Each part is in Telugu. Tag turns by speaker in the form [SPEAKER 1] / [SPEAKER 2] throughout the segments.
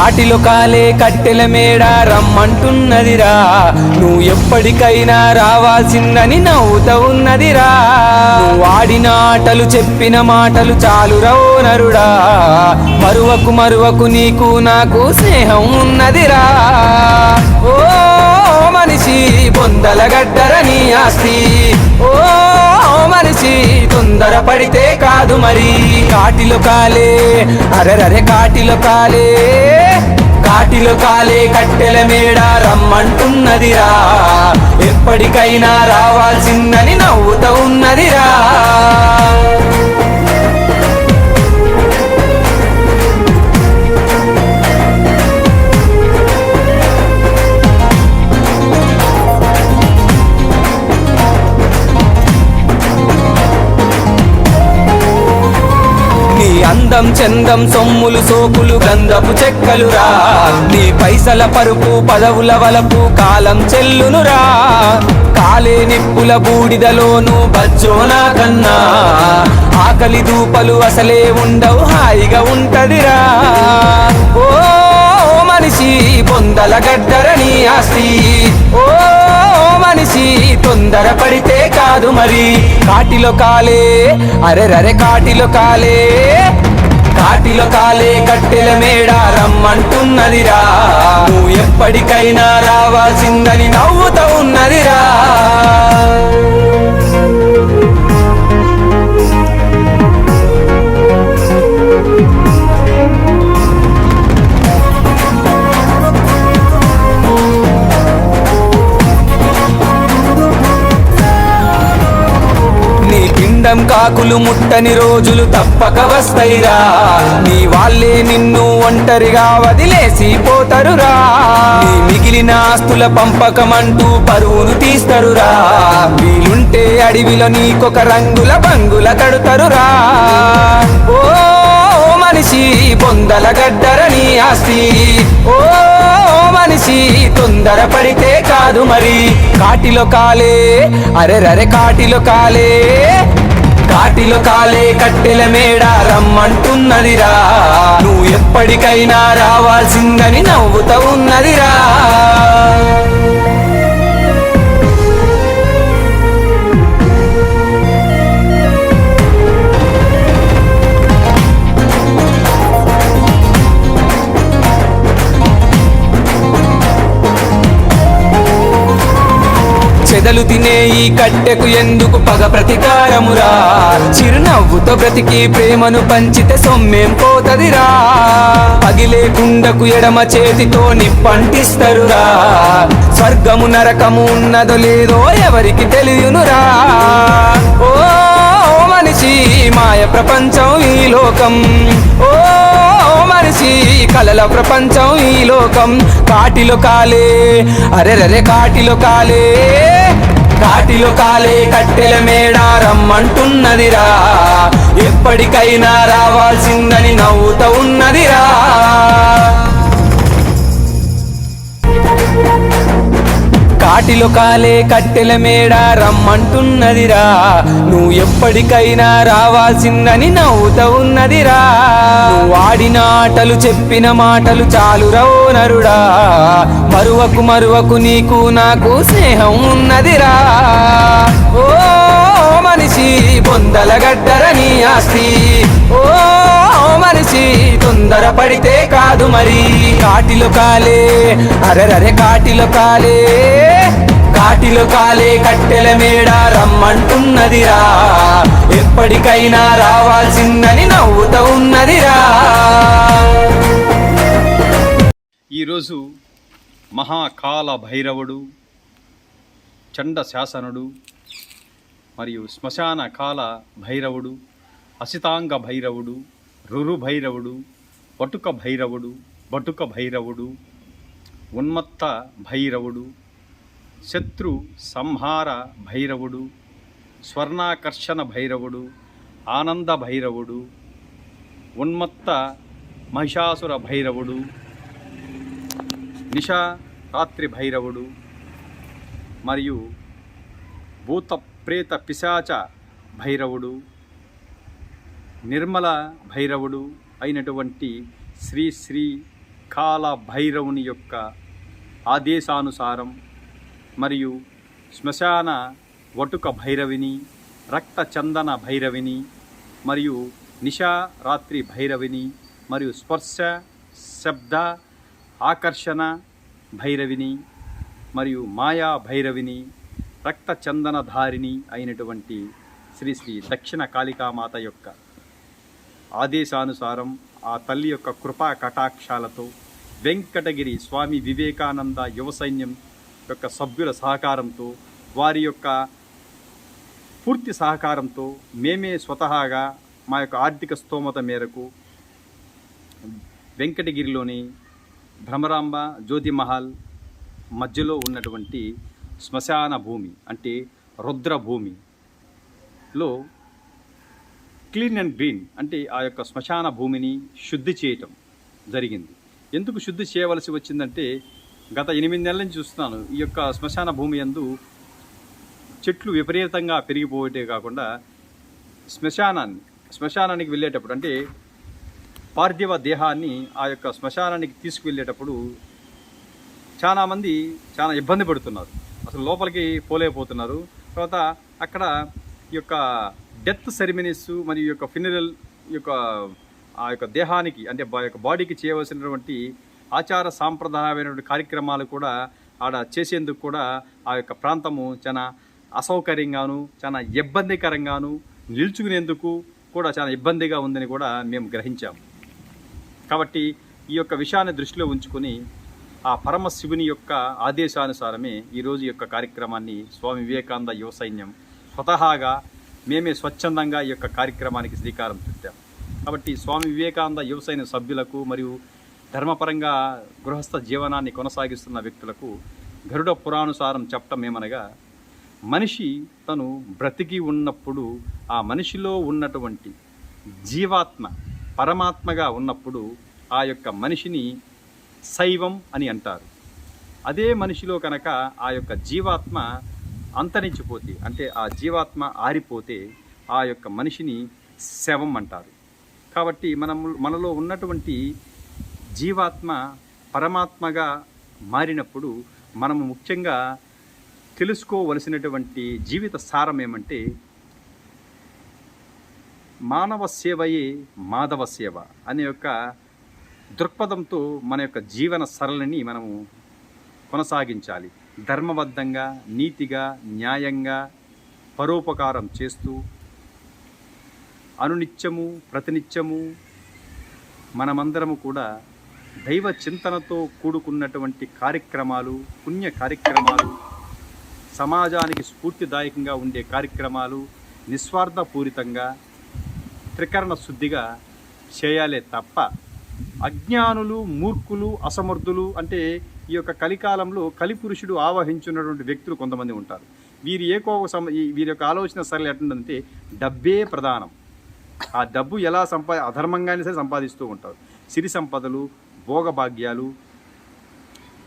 [SPEAKER 1] కాటిలో కాలే కట్టెల మేడ రమ్మంటున్నదిరా. నువ్వు ఎప్పటికైనా రావాల్సిందని నవ్వుతా ఉన్నదిరా ఆటలు చెప్పిన మాటలు చాలు రవో నరుడా. మరువకు మరువకు నీకు నాకు స్నేహం ఉన్నదిరా. ఓ మనిషి బొందల గడ్డరని ఆస్తి. ఓ మనిషి తొందర పడితే కాదు మరి. కాటిలో కాలే. అరెరరే కాటిలో కాలే. కాటిలో కాలే కట్టెల మేడ రమ్మంటున్నదిరా. ఎప్పటికైనా రావాల్సిందని నవ్వుతూ ఉన్నదిరా. అందం చందం సొమ్ములు సోకులు గంధపు చెక్కలురా నీ పైసల పరుపు పదవుల వలపు కాలం చెల్లునురా కాలే నిప్పుల బూడిదలోను బజ్జోనా కన్నా. ఆకలి దూపలు అసలే ఉండవు హాయిగా ఉంటదిరా. ఓ మనిషి బొందల గడ్డరని ఆస్తి. ఓ మనిషి తొందర పడితే కాదు మరి. కాటిలో కాలే అరెరరే కాటిలో కాలే. కాటిలో కాలే కట్టెల మేడ రమ్మంటున్నదిరా. నువ్వు ఎప్పటికైనా రావాల్సిందని నవ్వుతా ఉన్నదిరా. నీ కాకులు ముట్టని రోజులు తప్పక వస్తాయిరా. నీ వాళ్ళే నిన్ను ఒంటరిగా వదిలేసి పోతరురా. నీ మిగిలిన ఆస్తుల పంపకమంటూ పరువును తీస్తరురా. వీలుంటే అడవిలో నీకొక రంగుల బంగుల కడుతరురా. ఓ మనిషి బొందల గడ్డరని ఆస్తి. ఓ మనిషి తొందర పడితే కాదు మరి. కాటిలో కాలే అరెరరే కాటిలో కాలే. కాటిలో కాలే కట్టెల మేడ రమ్మంటున్నదిరా. నువ్వు ఎప్పటికైనా రావాల్సిందని నవ్వుతా ఉన్నదిరా. చెదలు తినే ఈ కట్టెకు ఎందుకు పగ ప్రతికారమురా? చిరునవ్వుతో బ్రతికి ప్రేమను పంచితే సొమ్మేం పోతదిరా? పగిలే కుండకు ఎడమ చేతితో నిప్పంటిస్తరురా? స్వర్గము నరకము ఉన్నదో లేదో ఎవరికి తెలియనురా? ఓ మనిషి మాయ ప్రపంచం ఈ లోకం. ఓ మనిషి కలల ప్రపంచం ఈ లోకం. కాటిలో కాలే అరెరరే కాటిలో కాలే. కాటిలో కాలే కట్టెల మేడ రమ్మంటున్నదిరా. ఎప్పటికైనా రావాల్సిందని నవ్వుతూ ఉన్నదిరా. కాటిలో కాలే కట్టెల మేడ రమ్మంటున్నదిరా. నువ్వు ఎప్పటికైనా రావాల్సిందని నవ్వుతా ఉన్నదిరా నువ్వు ఆటలు చెప్పిన మాటలు చాలు నరుడా. మరువకు మరువకు నీకు నాకు స్నేహం ఉన్నదిరా. ఓ మనిషి బొందల గడ్డరని ఆస్తి. ఓ మనిషి తొందర పడితే కాదు మరి. కాటిలో కాలే అరెరరే కాటిలో కాలే. కాటిలో కాలే కట్టెల మేడ రమ్మంటున్నదిరా. ఎప్పటికైనా రావాల్సిందని నవ్వుతూ ఉన్నదిరా.
[SPEAKER 2] ఈరోజు మహాకాల భైరవుడు చండ శాసనుడు మరియు శ్మశాన కాల భైరవుడు అసితాంగ భైరవుడు రురు భైరవుడు బటుక భైరవుడు బటుక భైరవుడు ఉన్మత్త భైరవుడు శత్రు సంహార భైరవుడు స్వర్ణాకర్షణ భైరవుడు ఆనంద భైరవుడు ఉన్మత్త మహిషాసుర భైరవుడు నిషా రాత్రి భైరవుడు మరియు భూత ప్రేత పిశాచ భైరవుడు నిర్మల భైరవుడు అయినటువంటి శ్రీ శ్రీ కాల భైరవుని యొక్క ఆదేశానుసారం మరియు శ్మశాన వటుక భైరవిని రక్త చందన భైరవిని మరియు నిషా రాత్రి భైరవిని మరియు స్పర్శ శబ్ద ఆకర్షణ భైరవిని మరియు మాయా భైరవిని రక్త చందనధారిణి అయినటువంటి శ్రీ శ్రీ దక్షిణ కాళికామాత యొక్క ఆదేశానుసారం ఆ తల్లి యొక్క కృపా కటాక్షాలతో వెంకటగిరి స్వామి వివేకానంద యువ సైన్యం యొక్క సభ్యుల సహకారంతో వారి యొక్క పూర్తి సహకారంతో మేమే స్వతహాగా మా యొక్క ఆర్థిక స్తోమత మేరకు వెంకటగిరిలోని భ్రమరాంబ జ్యోతి మహల్ మధ్యలో ఉన్నటువంటి శ్మశాన భూమి అంటే రుద్ర భూమిలో క్లీన్ అండ్ గ్రీన్ అంటే ఆ యొక్క శ్మశాన భూమిని శుద్ధి చేయటం జరిగింది. ఎందుకు శుద్ధి చేయవలసి వచ్చిందంటే గత ఎనిమిది నెలల నుంచి చూస్తున్నాను ఈ యొక్క శ్మశాన భూమి యందు చెట్లు విపరీతంగా పెరిగిపోయేటే కాకుండా శ్మశానాన్ని శ్మశానానికి వెళ్ళేటప్పుడు అంటే పార్థివ దేహాన్ని ఆ యొక్క శ్మశానానికి తీసుకువెళ్ళేటప్పుడు చాలామంది చాలా ఇబ్బంది పడుతున్నారు. అసలు లోపలికి పోలేకపోతున్నారు. తర్వాత అక్కడ ఈ యొక్క డెత్ సెరమనీస్ మరియు యొక్క ఫినరల్ యొక్క ఆ యొక్క దేహానికి అంటే యొక్క బాడీకి చేయవలసినటువంటి ఆచార సాంప్రదాయమైనటువంటి కార్యక్రమాలు కూడా ఆడ చేసేందుకు కూడా ఆ యొక్క ప్రాంతము చాలా అసౌకర్యంగాను చాలా ఇబ్బందికరంగాను నిల్చుకునేందుకు కూడా చాలా ఇబ్బందిగా ఉందని కూడా మేము గ్రహించాము కాబట్టి ఈ యొక్క విషయాన్ని దృష్టిలో ఉంచుకొని ఆ పరమశివుని యొక్క ఆదేశానుసారమే ఈరోజు యొక్క కార్యక్రమాన్ని స్వామి వివేకానంద యువ సైన్యం స్వతహాగా మేమే స్వచ్ఛందంగా ఈ యొక్క కార్యక్రమానికి శ్రీకారం చుట్టాం. కాబట్టి స్వామి వివేకానంద యువసైన సభ్యులకు మరియు ధర్మపరంగా గృహస్థ జీవనాన్ని కొనసాగిస్తున్న వ్యక్తులకు గరుడ పురాణుసారం చెప్పటం ఏమనగా మనిషి తను బ్రతికి ఉన్నప్పుడు ఆ మనిషిలో ఉన్నటువంటి జీవాత్మ పరమాత్మగా ఉన్నప్పుడు ఆ యొక్క మనిషిని శైవం అని అంటారు. అదే మనిషిలో కనుక ఆ యొక్క జీవాత్మ అంతరించిపోతే అంటే ఆ జీవాత్మ ఆరిపోతే ఆ యొక్క మనిషిని శవం అంటారు. కాబట్టి మనం మనలో ఉన్నటువంటి జీవాత్మ పరమాత్మగా మారినప్పుడు మనము ముఖ్యంగా తెలుసుకోవలసినటువంటి జీవిత సారం ఏమంటే మానవ సేవయే మాధవ సేవ అనే యొక్క దృక్పథంతో మన యొక్క జీవన సరళిని మనము కొనసాగించాలి. ధర్మబద్ధంగా నీతిగా న్యాయంగా పరోపకారం చేస్తూ అనునిత్యము ప్రతినిత్యము మనమందరము కూడా దైవ చింతనతో కూడుకున్నటువంటి కార్యక్రమాలు పుణ్య కార్యక్రమాలు సమాజానికి స్ఫూర్తిదాయకంగా ఉండే కార్యక్రమాలు నిస్వార్థపూరితంగా త్రికరణ శుద్ధిగా చేయాలే తప్ప అజ్ఞానులు మూర్ఖులు అసమర్థులు అంటే ఈ యొక్క కలికాలంలో కలిపురుషుడు ఆవహించున్నటువంటి వ్యక్తులు కొంతమంది ఉంటారు. వీరి ఏకో సమ వీరి యొక్క ఆలోచన సరళి ఎట్టుందంటే డబ్బే ప్రధానం. ఆ డబ్బు ఎలా సంపా అధర్మంగానే సరే సంపాదిస్తూ ఉంటారు. సిరి సంపదలు భోగభాగ్యాలు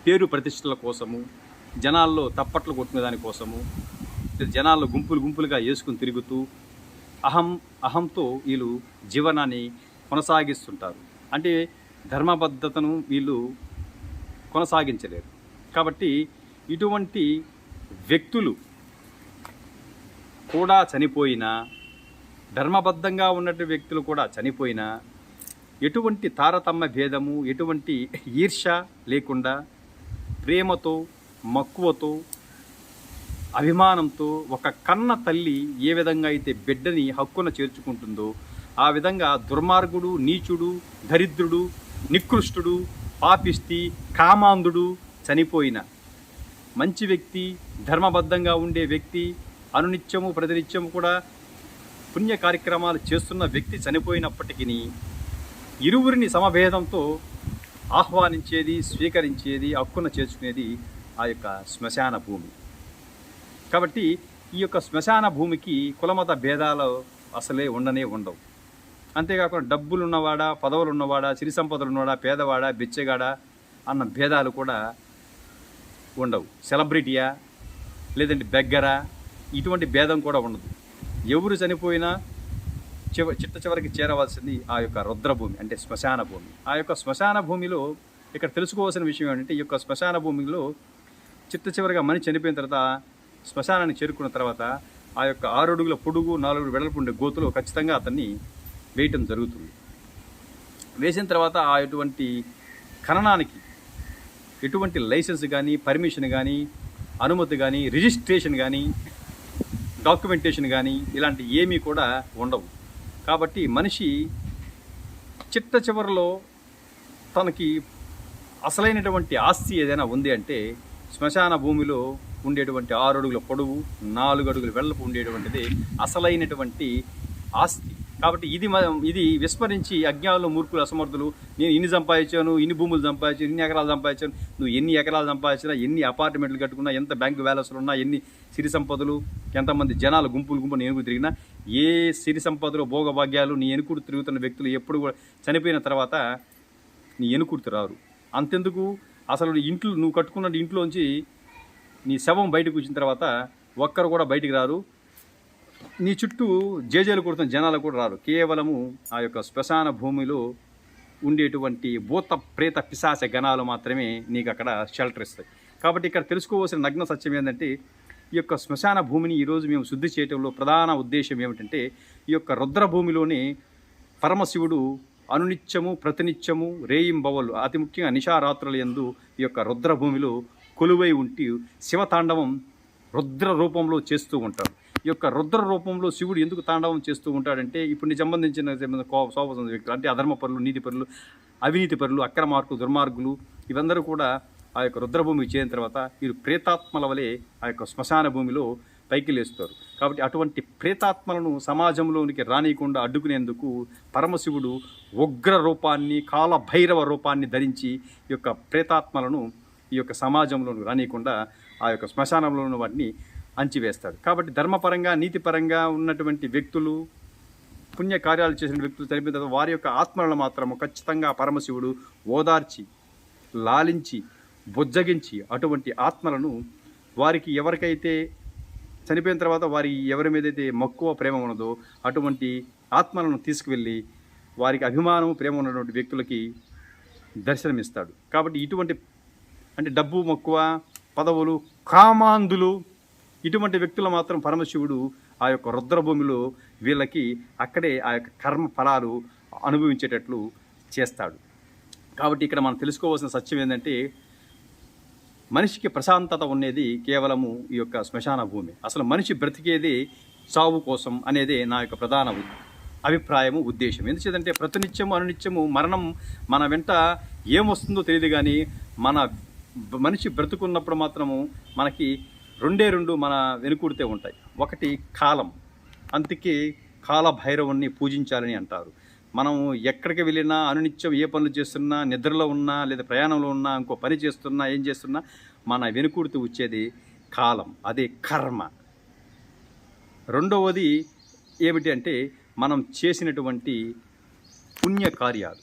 [SPEAKER 2] పేరు ప్రతిష్టల కోసము జనాల్లో తప్పట్లు కొట్టుకునే దానికోసము జనాల్లో గుంపులు గుంపులుగా వేసుకుని తిరుగుతూ అహం అహంతో వీళ్ళు జీవనాన్ని కొనసాగిస్తుంటారు. అంటే ధర్మబద్ధతను వీళ్ళు కొనసాగించలేరు కాబట్టి ఇటువంటి వ్యక్తులు కూడా చనిపోయినా ధర్మబద్ధంగా ఉన్నటువంటి వ్యక్తులు కూడా చనిపోయినా ఎటువంటి తారతమ్య భేదము ఎటువంటి ఈర్ష లేకుండా ప్రేమతో మక్కువతో అభిమానంతో ఒక కన్న తల్లి ఏ విధంగా అయితే బిడ్డని హక్కున చేర్చుకుంటుందో ఆ విధంగా దుర్మార్గుడు నీచుడు దరిద్రుడు నికృష్టుడు పాపిష్టి కామాంధుడు చనిపోయిన. మంచి వ్యక్తి ధర్మబద్ధంగా ఉండే వ్యక్తి అనునిత్యము ప్రతినిత్యము కూడా పుణ్య కార్యక్రమాలు చేస్తున్న వ్యక్తి చనిపోయినప్పటికీ ఇరువురిని సమభేదంతో ఆహ్వానించేది స్వీకరించేది హక్కున చేర్చుకునేది ఆ యొక్క శ్మశాన భూమి. కాబట్టి ఈ యొక్క శ్మశాన భూమికి కులమత భేదాలు అసలే ఉండనే ఉండవు. అంతేకాకుండా డబ్బులు ఉన్నవాడా పదవులు ఉన్నవాడా సిరి సంపదలు ఉన్నవాడా పేదవాడా బిచ్చగాడా అన్న భేదాలు కూడా ఉండవు. సెలబ్రిటీయా లేదంటే బెగ్గరా ఇటువంటి భేదం కూడా ఉండదు. ఎవరు చనిపోయినా చివ చిట్ట చివరికి చేరవలసింది ఆ యొక్క రుద్రభూమి అంటే శ్మశాన భూమి. ఆ యొక్క శ్మశాన భూమిలో ఇక్కడ తెలుసుకోవాల్సిన విషయం ఏంటంటే ఈ యొక్క శ్మశాన భూమిలో చిట్ట చివరిగా మనిషి చనిపోయిన తర్వాత శ్మశానాన్ని చేరుకున్న తర్వాత ఆ యొక్క ఆరు అడుగుల పొడుగు నాలుగు వెడల్పు ఉండే గోతులో ఖచ్చితంగా అతన్ని వేయటం జరుగుతుంది. వేసిన తర్వాత ఆ ఎటువంటి ఖననానికి ఎటువంటి లైసెన్స్ కానీ పర్మిషన్ కానీ అనుమతి కానీ రిజిస్ట్రేషన్ కానీ డాక్యుమెంటేషన్ కానీ ఇలాంటి ఏమీ కూడా ఉండవు. కాబట్టి మనిషి చిట్ట చివరిలో తనకి అసలైనటువంటి ఆస్తి ఏదైనా ఉంది అంటే శ్మశాన భూమిలో ఉండేటువంటి ఆరు అడుగుల పొడవు నాలుగు అడుగుల వెడల్పు ఉండేటువంటిది అసలైనటువంటి ఆస్తి. కాబట్టి ఇది ఇది విస్మరించి అజ్ఞానులు మూర్ఖులు అసమర్థులు. నేను ఇన్ని సంపాదించాను ఇన్ని భూములు సంపాదించాను ఇన్ని ఎకరాలు సంపాదించాను. నువ్వు ఎన్ని ఎకరాలు సంపాదించినా ఎన్ని అపార్ట్మెంట్లు కట్టుకున్నా ఎంత బ్యాంకు బ్యాలెన్స్లు ఉన్నా ఎన్ని సిరి సంపదలు ఎంతమంది జనాలు గుంపులు గుంపులు నీ తిరిగినా ఏ సిరి సంపదలు భోగభాగ్యాలు నీ ఎనుకుడు తిరుగుతున్న వ్యక్తులు ఎప్పుడు కూడా చనిపోయిన తర్వాత నీ ఎనుకుర్తి రారు. అంతెందుకు? అసలు నీ ఇంట్లో నువ్వు కట్టుకున్న ఇంట్లోంచి నీ శవం బయటకు వచ్చిన తర్వాత ఒక్కరు కూడా బయటికి రారు. నీ చుట్టూ జేజేలు కొడుతున్న జనాలు కూడా రారు. కేవలము ఆ యొక్క శ్మశాన భూమిలో ఉండేటువంటి భూత ప్రేత పిశాచ గణాలు మాత్రమే నీకు అక్కడ షెల్టర్ ఇస్తాయి. కాబట్టి ఇక్కడ తెలుసుకోవాల్సిన నగ్న సత్యం ఏంటంటే ఈ యొక్క శ్మశాన భూమిని ఈరోజు మేము శుద్ధి చేయడంలో ప్రధాన ఉద్దేశం ఏమిటంటే ఈ యొక్క రుద్రభూమిలోని పరమశివుడు అనునిత్యము ప్రతినిత్యము రేయింబవలు అతి ముఖ్యంగా నిషారాత్రుల యందు ఈ యొక్క రుద్ర భూమిలో కొలువై ఉంటూ శివతాండవం రుద్ర రూపంలో చేస్తూ ఉంటాడు ఈ యొక్క రుద్ర రూపంలో శివుడు ఎందుకు తాండవం చేస్తూ ఉంటాడంటే ఇప్పుడు నీ సంబంధించిన శోభ వ్యక్తులు అంటే అధర్మ పరులు నీతి పరులు అవినీతి పరులు అక్రమార్కులు దుర్మార్గులు ఇవందరూ కూడా ఆ యొక్క రుద్రభూమికి చేరిన తర్వాత వీరు ప్రేతాత్మల వలె ఆ యొక్క శ్మశాన భూమిలో పైకి లేస్తారు. కాబట్టి అటువంటి ప్రేతాత్మలను సమాజంలోనికి రానియకుండా అడ్డుకునేందుకు పరమశివుడు ఉగ్ర రూపాన్ని కాలభైరవ రూపాన్ని ధరించి ఈ యొక్క ప్రేతాత్మలను ఈ యొక్క సమాజంలోనికి రానియకుండా ఆ యొక్క శ్మశానంలోను వాటిని అంచివేస్తాడు. కాబట్టి ధర్మపరంగా నీతిపరంగా ఉన్నటువంటి వ్యక్తులు పుణ్య కార్యాలు చేసిన వ్యక్తులు చనిపోయిన తర్వాత వారి యొక్క ఆత్మలను మాత్రము ఖచ్చితంగా పరమశివుడు ఓదార్చి లాలించి బుజ్జగించి అటువంటి ఆత్మలను వారికి ఎవరికైతే చనిపోయిన తర్వాత వారి ఎవరి మీదైతే మక్కువ ప్రేమ ఉన్నదో అటువంటి ఆత్మలను తీసుకువెళ్ళి వారికి అభిమానం ప్రేమ ఉన్నటువంటి వ్యక్తులకి దర్శనమిస్తాడు. కాబట్టి ఇటువంటి అంటే డబ్బు మక్కువ పదవులు కామాంధులు ఇటువంటి వ్యక్తులు మాత్రం పరమశివుడు ఆ యొక్క రుద్రభూమిలో వీళ్ళకి అక్కడే ఆ యొక్క కర్మ ఫలాలు అనుభవించేటట్లు చేస్తాడు. కాబట్టి ఇక్కడ మనం తెలుసుకోవాల్సిన సత్యం ఏంటంటే మనిషికి ప్రశాంతత ఉండేది కేవలము ఈ యొక్క శ్మశాన భూమి. అసలు మనిషి బ్రతికేది చావు కోసం అనేది నా యొక్క ప్రధాన అభిప్రాయము ఉద్దేశం. ఎందుచేతంటే ప్రతినిత్యము అనునిత్యము మరణం మన వెంట ఏమొస్తుందో తెలియదు కానీ మన మనిషి బ్రతుకున్నప్పుడు మాత్రము మనకి రెండే రెండు మన వెనుకూడితే ఉంటాయి. ఒకటి కాలం. అందుకే కాలభైరవుణ్ణి పూజించాలని అంటారు. మనం ఎక్కడికి వెళ్ళినా అనునిత్యం ఏ పనులు చేస్తున్నా నిద్రలో ఉన్నా లేదా ప్రయాణంలో ఉన్నా ఇంకో పని చేస్తున్నా ఏం చేస్తున్నా మన వెనుకూడుతూ వచ్చేది కాలం. అదే కర్మ. రెండవది ఏమిటి అంటే మనం చేసినటువంటి పుణ్యకార్యాలు.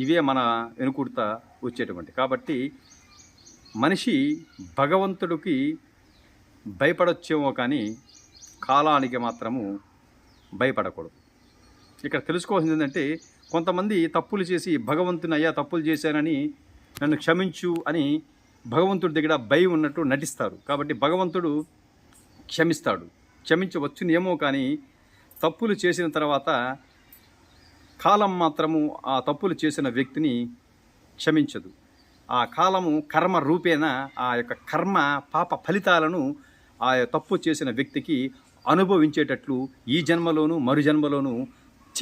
[SPEAKER 2] ఇవే మన వెనుకూడత వచ్చేటువంటి. కాబట్టి మనిషి భగవంతుడికి భయపడొచ్చేమో కానీ కాలానికి మాత్రము భయపడకూడదు. ఇక్కడ తెలుసుకోవాల్సింది ఏంటంటే కొంతమంది తప్పులు చేసి భగవంతుని అయ్యా తప్పులు చేశానని నన్ను క్షమించు అని భగవంతుడి దగ్గర భయం ఉన్నట్టు నటిస్తారు. కాబట్టి భగవంతుడు క్షమిస్తాడు. క్షమించవచ్చునేమో కానీ తప్పులు చేసిన తర్వాత కాలం మాత్రము ఆ తప్పులు చేసిన వ్యక్తిని క్షమించదు. ఆ కాలము కర్మ రూపేణ ఆ యొక్క కర్మ పాప ఫలితాలను ఆ తప్పు చేసిన వ్యక్తికి అనుభవించేటట్లు ఈ జన్మలోనూ మరు జన్మలోనూ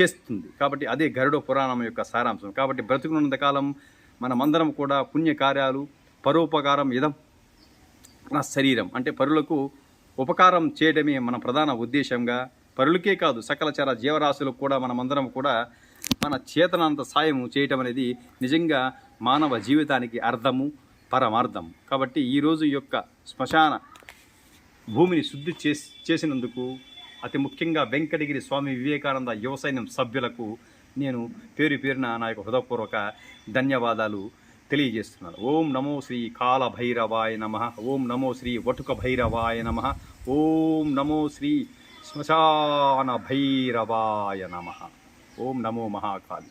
[SPEAKER 2] చేస్తుంది. కాబట్టి అదే గరుడ పురాణం యొక్క సారాంశం. కాబట్టి బ్రతుకున్నంత కాలం మనమందరం కూడా పుణ్యకార్యాలు పరోపకారం ఇదం మన శరీరం. అంటే పరులకు ఉపకారం చేయడమే మన ప్రధాన ఉద్దేశంగా. పరులకే కాదు సకల చర జీవరాశులకు కూడా మనమందరం కూడా మన చేతనంత సాయం చేయటం అనేది నిజంగా మానవ జీవితానికి అర్థము పరమార్థం. కాబట్టి ఈరోజు యొక్క శ్మశాన భూమిని శుద్ధి చేసి చేసినందుకు అతి ముఖ్యంగా వెంకటగిరి స్వామి వివేకానంద యువసైన్యం సభ్యులకు నేను పేరు పేరున నా యొక్క హృదయపూర్వక ధన్యవాదాలు తెలియజేస్తున్నాను. ఓం నమో శ్రీ కాల భైరవాయ నమ ఓం నమో శ్రీ వటుక భైరవాయ నమ ఓం నమో శ్రీ శ్మశాన భైరవాయ నమ ఓం నమో మహాకాళి.